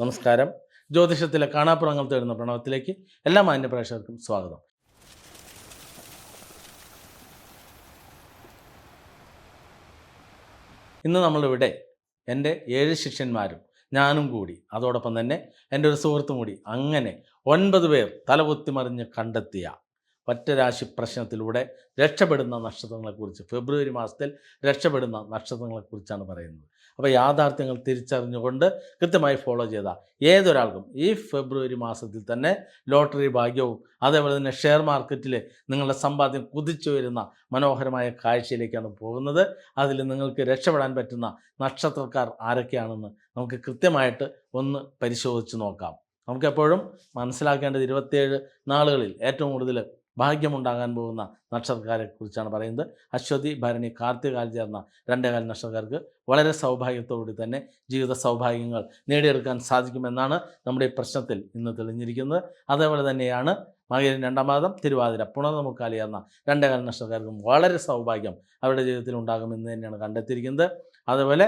നമസ്കാരം. ജ്യോതിഷത്തിലെ കാണാപ്പുറങ്ങൾ തേടുന്ന പ്രണവത്തിലേക്ക് എല്ലാ മാന്യപ്രേക്ഷകർക്കും സ്വാഗതം. ഇന്ന് നമ്മളിവിടെ എന്റെ ഏഴ് ശിഷ്യന്മാരും ഞാനും കൂടി അതോടൊപ്പം തന്നെ എന്റെ ഒരു സുഹൃത്തും കൂടി അങ്ങനെ ഒൻപത് പേർ തലപൊത്തിമറിഞ്ഞ് കണ്ടെത്തിയ ഒറ്റരാശി പ്രശ്നത്തിലൂടെ രക്ഷപ്പെടുന്ന നക്ഷത്രങ്ങളെക്കുറിച്ച് ഫെബ്രുവരി മാസത്തിൽ രക്ഷപ്പെടുന്ന നക്ഷത്രങ്ങളെക്കുറിച്ചാണ് പറയുന്നത്. അപ്പോൾ യാഥാർത്ഥ്യങ്ങൾ തിരിച്ചറിഞ്ഞുകൊണ്ട് കൃത്യമായി ഫോളോ ചെയ്താൽ ഏതൊരാൾക്കും ഈ ഫെബ്രുവരി മാസത്തിൽ തന്നെ ലോട്ടറി ഭാഗ്യവും അതേപോലെ തന്നെ ഷെയർ മാർക്കറ്റിൽ നിങ്ങളുടെ സമ്പാദ്യം കുതിച്ചു വരുന്ന മനോഹരമായ കാഴ്ചയിലേക്കാണ് പോകുന്നത്. അതിൽ നിങ്ങൾക്ക് രക്ഷപ്പെടാൻ പറ്റുന്ന നക്ഷത്രക്കാർ ആരൊക്കെയാണെന്ന് നമുക്ക് കൃത്യമായിട്ട് ഒന്ന് പരിശോധിച്ച് നോക്കാം. നമുക്കെപ്പോഴും മനസ്സിലാക്കേണ്ടത് ഇരുപത്തിയേഴ് നാളുകളിൽ ഏറ്റവും കൂടുതൽ ഭാഗ്യമുണ്ടാകാൻ പോകുന്ന നക്ഷത്രക്കാരെ കുറിച്ചാണ് പറയുന്നത്. അശ്വതി ഭരണി കാർത്തികാൽ ചേർന്ന രണ്ടേകാൽ നക്ഷത്രക്കാർക്ക് വളരെ സൗഭാഗ്യത്തോടുകൂടി തന്നെ ജീവിത സൗഭാഗ്യങ്ങൾ നേടിയെടുക്കാൻ സാധിക്കുമെന്നാണ് നമ്മുടെ ഈ പ്രശ്നത്തിൽ ഇന്ന് തെളിഞ്ഞിരിക്കുന്നത്. അതേപോലെ തന്നെയാണ് മകരൻ രണ്ടാം പാദം തിരുവാതിര പുണർമുക്കാലി എന്ന രണ്ടേകാൽ നക്ഷത്രക്കാർക്കും വളരെ സൗഭാഗ്യം അവരുടെ ജീവിതത്തിൽ ഉണ്ടാകുമെന്ന് തന്നെയാണ് കണ്ടെത്തിയിരിക്കുന്നത്. അതുപോലെ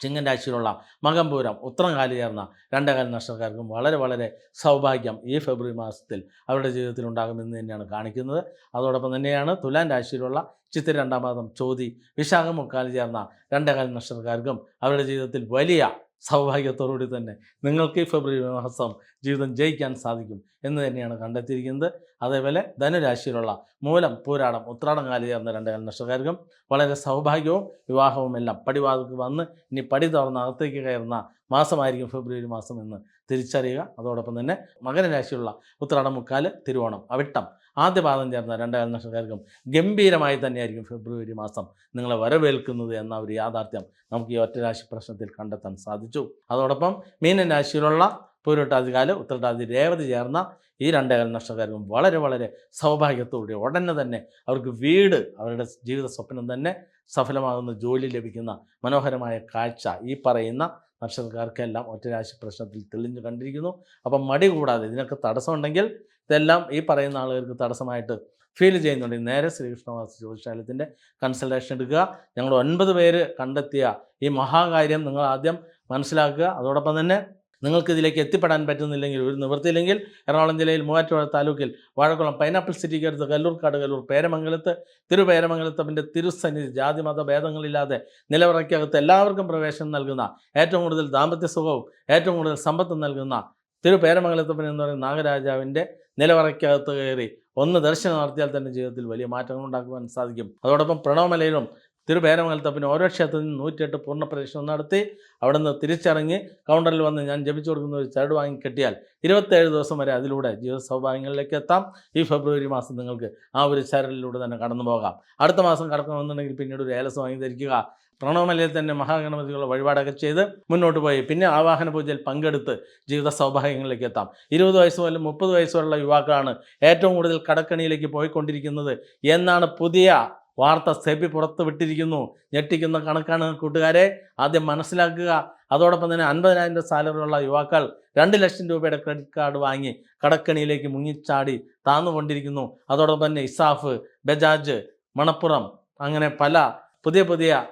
ചിങ്ങൻ രാശിയിലുള്ള മകംപൂരം ഉത്രം കാലി ചേർന്ന രണ്ടകാലം നക്ഷത്രക്കാർക്കും വളരെ വളരെ സൗഭാഗ്യം ഈ ഫെബ്രുവരി മാസത്തിൽ അവരുടെ ജീവിതത്തിൽ ഉണ്ടാകുമെന്ന് തന്നെയാണ് കാണിക്കുന്നത്. അതോടൊപ്പം തന്നെയാണ് തുലാൻ രാശിയിലുള്ള ചിത്തിര രണ്ടാം പാദം ചോതി വിശാഖം മുക്കാലി ചേർന്ന രണ്ടകാലം നക്ഷത്രക്കാർക്കും അവരുടെ ജീവിതത്തിൽ വലിയ സൗഭാഗ്യത്തോടുകൂടി തന്നെ നിങ്ങൾക്ക് ഈ ഫെബ്രുവരി മാസം ജീവിതം ജയിക്കാൻ സാധിക്കും എന്ന് തന്നെയാണ് കണ്ടെത്തിയിരിക്കുന്നത്. അതേപോലെ ധനുരാശിയിലുള്ള മൂലം പൂരാടം ഉത്രാടം കാലി ചേർന്ന രണ്ട് നക്ഷത്രക്കാർക്കും വളരെ സൗഭാഗ്യവും വിവാഹവും എല്ലാം പടിവാതിക്ക് വന്ന് ഇനി പടി തുറന്ന് അകത്തേക്ക് കയറുന്ന മാസമായിരിക്കും ഫെബ്രുവരി മാസം എന്ന് തിരിച്ചറിയുക. അതോടൊപ്പം തന്നെ മകരരാശിയുള്ള ഉത്രാടം മുക്കാൽ തിരുവോണം അവിട്ടം ആദ്യ പാദം ചേർന്ന രണ്ടേകാൽ നക്ഷത്രക്കാർക്കും ഗംഭീരമായി തന്നെയായിരിക്കും ഫെബ്രുവരി മാസം നിങ്ങളെ വരവേൽക്കുന്നത് എന്ന ഒരു യാഥാർത്ഥ്യം നമുക്ക് ഈ ഒറ്റരാശി പ്രശ്നത്തിൽ കണ്ടെത്താൻ സാധിച്ചു. അതോടൊപ്പം മീനൻ രാശിയിലുള്ള പൂരോട്ടാതികാൽ ഉത്തരട്ടാതി രേവതി ചേർന്ന ഈ രണ്ടേകാൽ നക്ഷത്രക്കാർക്കും വളരെ വളരെ സൗഭാഗ്യത്തോടെ ഉടനെ തന്നെ അവർക്ക് വീട് അവരുടെ ജീവിത സ്വപ്നം തന്നെ സഫലമാകുന്ന ജോലി ലഭിക്കുന്ന മനോഹരമായ കാഴ്ച ഈ പറയുന്ന നക്ഷത്രക്കാർക്കെല്ലാം ഒറ്റരാശി പ്രശ്നത്തിൽ തെളിഞ്ഞു കണ്ടിരിക്കുന്നു. അപ്പം മടി കൂടാതെ ഇതിനൊക്കെ തടസ്സമുണ്ടെങ്കിൽ ഇതെല്ലാം ഈ പറയുന്ന ആളുകൾക്ക് തടസ്സമായിട്ട് ഫീൽ ചെയ്യുന്നുണ്ട്. നേരെ ശ്രീകൃഷ്ണവാസ ജ്യോതിഷാലയത്തിന്റെ കൺസൾട്ടേഷൻ എടുക്കുക. ഞങ്ങൾ ഒൻപത് പേര് കണ്ടെത്തിയ ഈ മഹാകാര്യം നിങ്ങൾ ആദ്യം മനസ്സിലാക്കുക. അതോടൊപ്പം തന്നെ നിങ്ങൾക്ക് ഇതിലേക്ക് എത്തിപ്പെടാൻ പറ്റുന്നില്ലെങ്കിൽ ഒരു നിവൃത്തിയില്ലെങ്കിൽ എറണാകുളം ജില്ലയിൽ മൂവാറ്റുപുഴ താലൂക്കിൽ വാഴക്കുളം പൈനാപ്പിൾ സിറ്റിക്ക് അടുത്ത് കല്ലൂർക്കാട് കല്ലൂർ പേരമംഗലത്ത് തിരുപേരമംഗലത്തപ്പിന്റെ തിരുസന്നിധി ജാതി മത ഭേദങ്ങളില്ലാതെ നിലവറയ്ക്കകത്ത് എല്ലാവർക്കും പ്രവേശനം നൽകുന്ന ഏറ്റവും കൂടുതൽ ദാമ്പത്യ സുഖവും ഏറ്റവും കൂടുതൽ സമ്പത്തും നൽകുന്ന തിരുപേരമംഗലത്തപ്പൻ എന്ന് പറയുന്ന നാഗരാജാവിന്റെ നിലവറയ്ക്കകത്ത് കയറി ഒന്ന് ദർശനം നടത്തിയാൽ തന്നെ ജീവിതത്തിൽ വലിയ മാറ്റങ്ങൾ ഉണ്ടാക്കുവാൻ സാധിക്കും. അതോടൊപ്പം പ്രണവമലയിലും തിരുപേരമംഗലത്തപ്പന് ഓരോ ക്ഷേത്രത്തിൽ നിന്ന് നൂറ്റിയെട്ട് പൂർണ പ്രദക്ഷിണം നടത്തി അവിടെ നിന്ന് തിരിച്ചിറങ്ങി കൗണ്ടറിൽ വന്ന് ഞാൻ ജപിച്ചു കൊടുക്കുന്ന ഒരു ചരട് വാങ്ങി കെട്ടിയാൽ ഇരുപത്തേഴ് ദിവസം വരെ അതിലൂടെ ജീവിത സൗഭാഗ്യങ്ങളിലേക്ക് എത്താം. ഈ ഫെബ്രുവരി മാസം നിങ്ങൾക്ക് ആ ഒരു ചരടിലൂടെ തന്നെ കടന്നു പോകാം. അടുത്ത മാസം കടക്കണമെന്നുണ്ടെങ്കിൽ പിന്നീട് ഒരു ഏലസ് വാങ്ങി ധരിക്കുക. പ്രണവമലയിൽ തന്നെ മഹാഗണപതികളുടെ വഴിപാടൊക്കെ ചെയ്ത് മുന്നോട്ട് പോയി. പിന്നെ ആവാഹന പൂജയിൽ പങ്കെടുത്ത് ജീവിത സൗഭാഗ്യങ്ങളിലേക്ക് എത്താം. ഇരുപത് വയസ്സ് മുതൽ മുപ്പത് വയസ്സുള്ള യുവാക്കളാണ് ഏറ്റവും കൂടുതൽ കടക്കണിയിലേക്ക് പോയിക്കൊണ്ടിരിക്കുന്നത്. എന്നാണ് പുതിയ വാർത്ത സെബി പുറത്ത് വിട്ടിരിക്കുന്നു. ഞെട്ടിക്കുന്ന കണക്കാണ് കൂട്ടുകാരെ. ആദ്യം മനസ്സിലാക്കുക. അതോടൊപ്പം തന്നെ അൻപതിനായിരം രൂപ സാലറിയുള്ള യുവാക്കൾ രണ്ട് ലക്ഷം രൂപയുടെ ക്രെഡിറ്റ് കാർഡ് വാങ്ങി കടക്കണിയിലേക്ക് മുങ്ങിച്ചാടി താന്നുകൊണ്ടിരിക്കുന്നു. അതോടൊപ്പം തന്നെ ഇസാഫ് ബജാജ് മണപ്പുറം അങ്ങനെ പല പുതിയ പുതിയ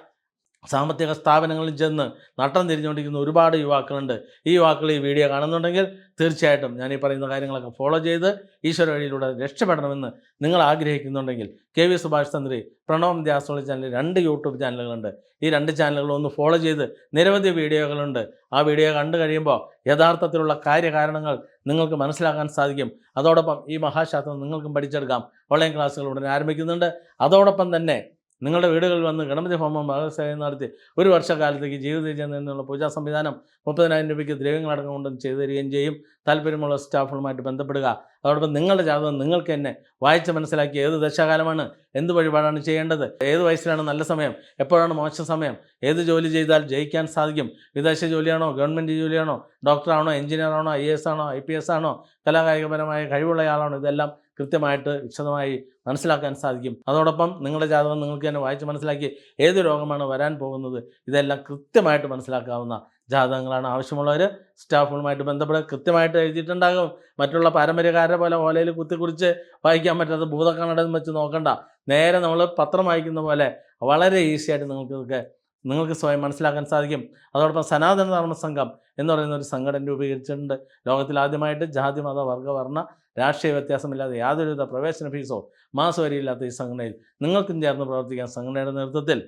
സാമ്പത്തിക സ്ഥാപനങ്ങളിൽ ചെന്ന് നട്ടം തിരിഞ്ഞുകൊണ്ടിരിക്കുന്ന ഒരുപാട് യുവാക്കളുണ്ട്. ഈ യുവാക്കൾ ഈ വീഡിയോ കാണുന്നുണ്ടെങ്കിൽ തീർച്ചയായിട്ടും ഞാൻ ഈ പറയുന്ന കാര്യങ്ങളൊക്കെ ഫോളോ ചെയ്ത് ഈശ്വര വഴിയിലൂടെ രക്ഷപ്പെടണമെന്ന് നിങ്ങൾ ആഗ്രഹിക്കുന്നുണ്ടെങ്കിൽ കെ വി സുഭാഷ് തന്ത്രി പ്രണവം ദ്യാസോളി ചാനൽ രണ്ട് യൂട്യൂബ് ചാനലുകളുണ്ട്. ഈ രണ്ട് ചാനലുകളും ഒന്ന് ഫോളോ ചെയ്ത് നിരവധി വീഡിയോകളുണ്ട്. ആ വീഡിയോ കണ്ടു കഴിയുമ്പോൾ യഥാർത്ഥത്തിലുള്ള കാര്യകാരണങ്ങൾ നിങ്ങൾക്ക് മനസ്സിലാക്കാൻ സാധിക്കും. അതോടൊപ്പം ഈ മഹാശാസ്ത്രം നിങ്ങൾക്കും പഠിച്ചെടുക്കാം. ഓൺലൈൻ ക്ലാസ്സുകൾ ഉടനെ ആരംഭിക്കുന്നുണ്ട്. അതോടൊപ്പം തന്നെ നിങ്ങളുടെ വീടുകളിൽ വന്ന് ഗണപതി ഹോമം ഭഗവത്സേവം നടത്തി ഒരു വർഷക്കാലത്തേക്ക് ജീവിത നിന്നുള്ള പൂജാ സംവിധാനം മുപ്പതിനായിരം രൂപയ്ക്ക് ദ്രവ്യങ്ങളടക്കം കൊണ്ടും ചെയ്തു തരികയും ചെയ്യും. താല്പര്യമുള്ള സ്റ്റാഫുകളുമായിട്ട് ബന്ധപ്പെടുക. അതോടൊപ്പം നിങ്ങളുടെ ജാതകം നിങ്ങൾക്ക് തന്നെ വായിച്ച് മനസ്സിലാക്കി ഏത് ദശാകാലമാണ് എന്ത് വഴിപാടാണ് ചെയ്യേണ്ടത് ഏത് വയസ്സിലാണ് നല്ല സമയം എപ്പോഴാണ് മോശം സമയം ഏത് ജോലി ചെയ്താൽ ജയിക്കാൻ സാധിക്കും വിദേശ ജോലിയാണോ ഗവൺമെന്റ് ജോലിയാണോ ഡോക്ടറാണോ എഞ്ചിനീയറാണോ ഐ എസ് ആണോ ഐ പി എസ് ആണോ കലാകായികപരമായ കഴിവുള്ളയാളാണോ ഇതെല്ലാം കൃത്യമായിട്ട് വിശദമായി മനസ്സിലാക്കാൻ സാധിക്കും. അതോടൊപ്പം നിങ്ങളുടെ ജാതകം നിങ്ങൾക്ക് തന്നെ വായിച്ച് മനസ്സിലാക്കി ഏത് രോഗമാണ് വരാൻ പോകുന്നത് ഇതെല്ലാം കൃത്യമായിട്ട് മനസ്സിലാക്കാവുന്ന ജാതകങ്ങളാണ്. ആവശ്യമുള്ളവർ സ്റ്റാഫുകളുമായിട്ട് ബന്ധപ്പെട്ട് കൃത്യമായിട്ട് എഴുതിയിട്ടുണ്ടാകും. മറ്റുള്ള പാരമ്പര്യക്കാരെ പോലെ ഓലയിൽ കുത്തിക്കുറിച്ച് വായിക്കാൻ പറ്റാത്ത ഭൂതക്കണ്ണടം വെച്ച് നോക്കണ്ട. നേരെ നമ്മൾ പത്രം വായിക്കുന്ന പോലെ വളരെ ഈസിയായിട്ട് നിങ്ങൾക്ക് ഇതൊക്കെ നിങ്ങൾക്ക് സ്വയം മനസ്സിലാക്കാൻ സാധിക്കും. അതോടൊപ്പം സനാതന ധർമ്മ സംഘം എന്ന് പറയുന്ന ഒരു സംഘടന രൂപീകരിച്ചിട്ടുണ്ട്. ലോകത്തിൽ ആദ്യമായിട്ട് ജാതി മത വർഗ വർണ രാഷ്ട്രീയ വ്യത്യാസമില്ലാതെ യാതൊരുവിധ പ്രവേശന ഫീസോ മാസവരിയില്ലാത്ത ഈ സംഘടനയിൽ നിങ്ങൾക്കും ചേർന്ന് പ്രവർത്തിക്കാൻ സംഘടനയുടെ നേതൃത്വത്തിൽ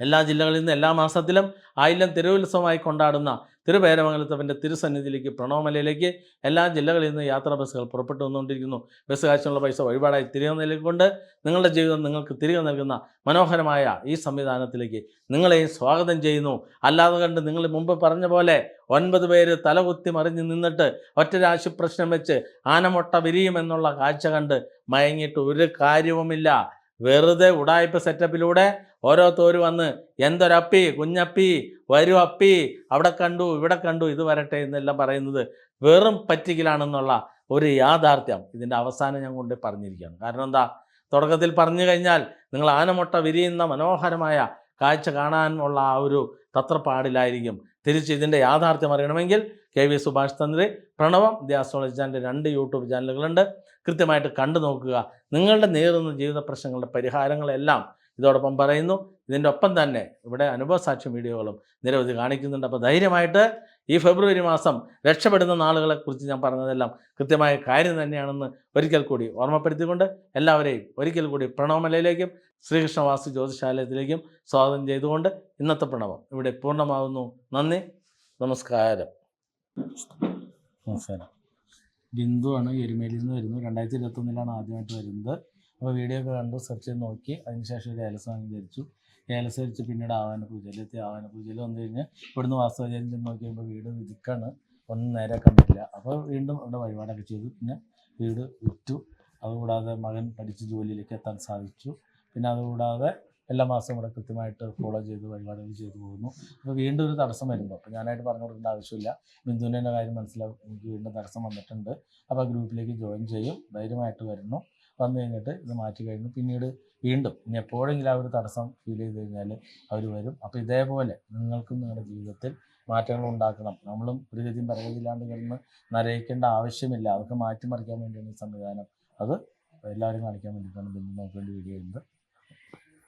എല്ലാ ജില്ലകളിൽ നിന്ന് എല്ലാ മാസത്തിലും ആയിരം തെരുവുത്സവമായി കൊണ്ടാടുന്ന തിരുവേരമംഗലത്തപ്പന്റെ തിരുസന്നിധിയിലേക്ക് പ്രണവമലയിലേക്ക് എല്ലാ ജില്ലകളിൽ നിന്ന് യാത്രാ ബസ്സുകൾ പുറപ്പെട്ടു വന്നുകൊണ്ടിരിക്കുന്നു. ബസ് കാശിനുള്ള പൈസ വഴിപാടായി തിരികെ നൽകിക്കൊണ്ട് നിങ്ങളുടെ ജീവിതം നിങ്ങൾക്ക് തിരികെ നൽകുന്ന മനോഹരമായ ഈ സംവിധാനത്തിലേക്ക് നിങ്ങളെയും സ്വാഗതം ചെയ്യുന്നു. അല്ലാതെ കണ്ട് നിങ്ങൾ മുമ്പ് പറഞ്ഞ പോലെ ഒൻപത് പേര് തലകുത്തി മറിഞ്ഞ് നിന്നിട്ട് ഒറ്റ രാശി പ്രശ്നം വെച്ച് ആനമുട്ട വിരിയുമെന്നുള്ള കാഴ്ച കണ്ട് മയങ്ങിയിട്ട് ഒരു കാര്യവുമില്ല. വെറുതെ ഉടായ്പ സെറ്റപ്പിലൂടെ ഓരോരുത്തര് വന്ന് എന്തൊരപ്പി കുഞ്ഞപ്പി വരൂ അപ്പി അവിടെ കണ്ടു ഇവിടെ കണ്ടു ഇത് വരട്ടെ എന്നെല്ലാം പറയുന്നത് വെറും പറ്റിക്കലാണെന്നുള്ള ഒരു യാഥാർത്ഥ്യം ഇതിന്റെ അവസാനം ഞാൻ കൊണ്ട് പറഞ്ഞിരിക്കുകയാണ്. കാരണം എന്താ? തുടക്കത്തിൽ പറഞ്ഞു കഴിഞ്ഞാൽ നിങ്ങൾ ആനമുട്ട വിരിയുന്ന മനോഹരമായ കാഴ്ച കാണാനുള്ള ആ ഒരു തത്രപ്പാടിലായിരിക്കും. തിരിച്ച് ഇതിന്റെ യാഥാർത്ഥ്യം അറിയണമെങ്കിൽ കെ വി സുഭാഷ് തന്ത്രി പ്രണവം ദി ആസ്ട്രോളജി ചാനലിന്റെ രണ്ട് യൂട്യൂബ് ചാനലുകളുണ്ട്. കൃത്യമായിട്ട് കണ്ടു നോക്കുക. നിങ്ങളുടെ നേരിടുന്ന ജീവിത പ്രശ്നങ്ങളുടെ പരിഹാരങ്ങളെല്ലാം ഇതോടൊപ്പം പറയുന്നു. ഇതിന്റെ ഒപ്പം തന്നെ ഇവിടെ അനുഭവ സാക്ഷ്യം വീഡിയോകളും നിരവധി കാണിക്കുന്നുണ്ട്. അപ്പോൾ ധൈര്യമായിട്ട് ഈ ഫെബ്രുവരി മാസം രക്ഷപ്പെടുന്ന നാളുകളെക്കുറിച്ച് ഞാൻ പറഞ്ഞതെല്ലാം കൃത്യമായ കാര്യം തന്നെയാണെന്ന് ഒരിക്കൽ കൂടി ഓർമ്മപ്പെടുത്തിക്കൊണ്ട് എല്ലാവരെയും ഒരിക്കൽ കൂടി പ്രണവമലയിലേക്കും ശ്രീകൃഷ്ണവാസു ജ്യോതിശാലയത്തിലേക്കും സ്വാഗതം ചെയ്തുകൊണ്ട് ഇന്നത്തെ പ്രണവം ഇവിടെ പൂർണമാകുന്നു നന്ദി. നമസ്കാരം. നമസ്കാരം ബിന്ദുവാണ് എരുമേലിയിൽ നിന്ന് വരുന്നത്. രണ്ടായിരത്തി ഇരുപത്തൊന്നിലാണ് ആദ്യമായിട്ട് വരുന്നത്. അപ്പോൾ വീഡിയോ ഒക്കെ കണ്ടു സെർച്ച് ചെയ്ത് നോക്കി. അതിനുശേഷം ഒരു ഏലസ് ധരിച്ചു. ഏലസ് ധരിച്ച് പിന്നീട് ആവാന പൂജയിൽ എത്തി. ആവാന പൂജയിൽ വന്നു കഴിഞ്ഞ് ഇവിടുന്ന് വാസ്തവചാരി ചെന്ന് കഴിയുമ്പോൾ വീട് വിധിക്കാണ്. ഒന്നും നേരെ കണ്ടില്ല. അപ്പോൾ വീണ്ടും ഇവിടെ വഴിപാടൊക്കെ ചെയ്തു. പിന്നെ വീട് വിറ്റു. അതുകൂടാതെ മകൻ പഠിച്ച് ജോലിയിലേക്ക് എത്താൻ സാധിച്ചു. പിന്നെ അതുകൂടാതെ എല്ലാ മാസവും ഇവിടെ കൃത്യമായിട്ട് ഫോളോ ചെയ്ത് വഴിപാടുകൾ ചെയ്തു പോകുന്നു. അപ്പോൾ വീണ്ടും ഒരു തടസ്സം വരുമ്പോൾ അപ്പോൾ ഞാനായിട്ട് പറഞ്ഞു കൊടുക്കേണ്ട ആവശ്യമില്ല. ബിന്ദുവിന്റെ കാര്യം മനസ്സിലാവും. എനിക്ക് വീണ്ടും തടസ്സം വന്നിട്ടുണ്ട്. അപ്പോൾ ആ ഗ്രൂപ്പിലേക്ക് ജോയിൻ ചെയ്യും. ധൈര്യമായിട്ട് വരുന്നു. വന്നു കഴിഞ്ഞിട്ട് ഇത് മാറ്റി കഴിഞ്ഞു. പിന്നീട് വീണ്ടും ഇനി എപ്പോഴെങ്കിലും ആ ഒരു തടസ്സം ഫീൽ ചെയ്ത് കഴിഞ്ഞാൽ അവർ വരും. അപ്പോൾ ഇതേപോലെ നിങ്ങൾക്കും നിങ്ങളുടെ ജീവിതത്തിൽ മാറ്റങ്ങൾ ഉണ്ടാക്കണം. നമ്മളും ഒരു ഗതിയും പരഗതിയില്ലാണ്ട് കിടന്ന് നരയിക്കേണ്ട ആവശ്യമില്ല. അതൊക്കെ മാറ്റിമറിക്കാൻ വേണ്ടിയാണ് ഈ സംവിധാനം. അത് എല്ലാവരും കാണിക്കാൻ വേണ്ടിയിട്ടാണ് ബിന്ദു നോക്കേണ്ടി വീഡിയോ ചെയ്യുന്നത്